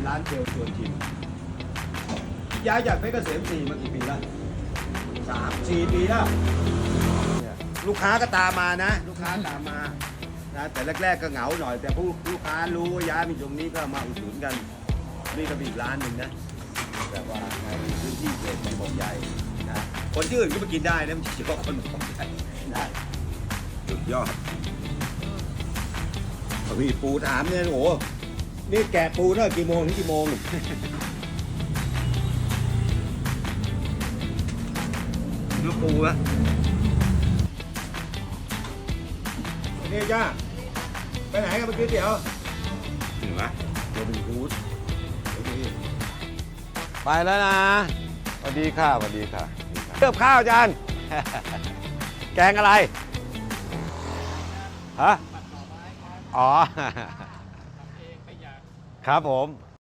เป็นร้านเจลชวนชิมย้ายจากเพชรเกษมสี่มากี่ปีแล้วสามสี่ปีแล้วเนี่ยลูกค้าก็ตามมานะ ลูกค้าตามมานะแต่แรกๆก็เหงาหน่อย แต่ผู้ลูกค้ารู้ว่าย้ายมาอยู่ตรงนี้ก็มาอุดหนุนกัน นี่ก็มีอีกร้านหนึ่งนะแบบว่าในพื้นที่เขตบางกอกใหญ่นะคนที่อื่นก็มากินได้นะม่ใช่เฉพาะคนบางใหญ่ได้สุดยอดมีปูถามเนี่ยโอ้ นี่แกะปูเท่ากี่โมงถึงกี่โมง ลูกปูอะนี่จ้าไปไหนกันเมื่อกี้เดี๋ยวถึงไหมโรบินฮูดไปแล้วนะสวัสดีค่ะสวัสดีค่ะเลือบข้าวจาน แกงอะไร ฮะ อ๋อ ครับผม